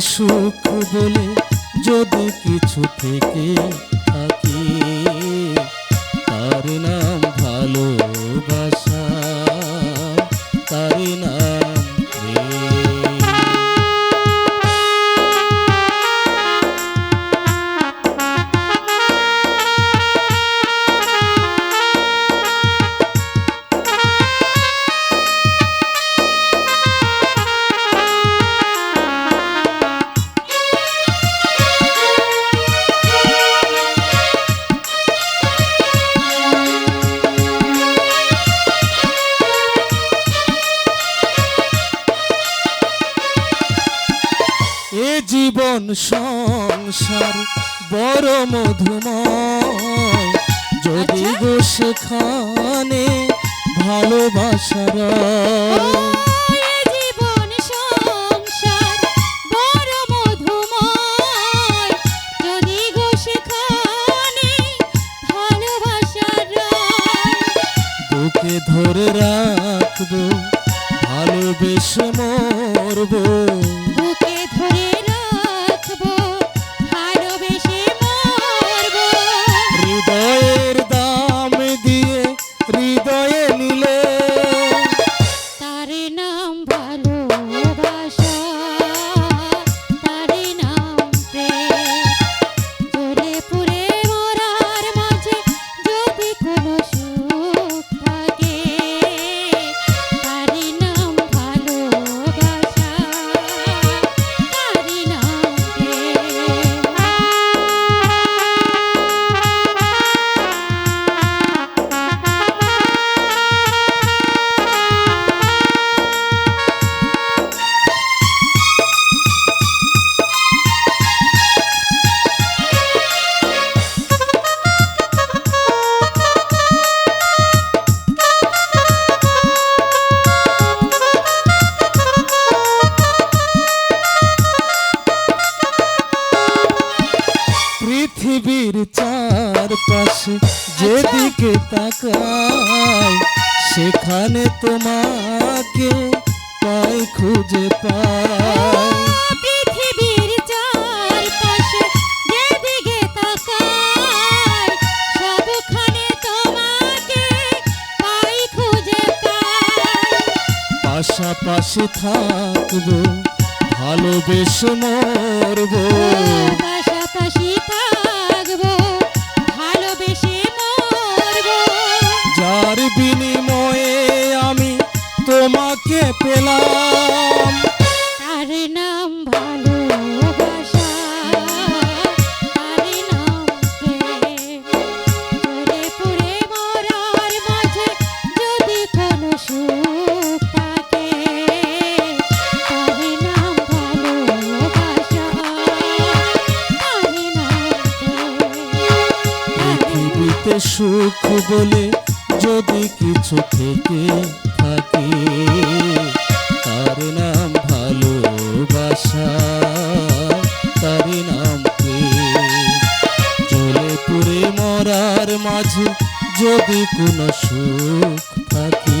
সুখ বলে যদি কিছু থেকে থাকে। আচ্ছা। সংসার বড় মধুময়। যদি গো সেখানে ভালোবাসার ধরে রাখব ভালোবেসে মরবো। নিলে আমার পাশে আচ্ছা। যেদিকে তাকাই সেখানে তোমাকে পাই খুঁজে পাই। পাশাপাশি থাকব ভালোবেসে মরবো। পেলাম। তার নাম ভালোবাসা তার নাম প্রেম। জ্বলে পুড়ে মরার মাঝে যদি কোনো সুখ থাকে তার নাম ভালোবাসা তার নাম সুখ বলে যদি কিছু থেকে থাকে নাম ভালোবাসা তার নাম প্রেম। পুরে মরার মাঝে যদি কোনো সুখ থাকে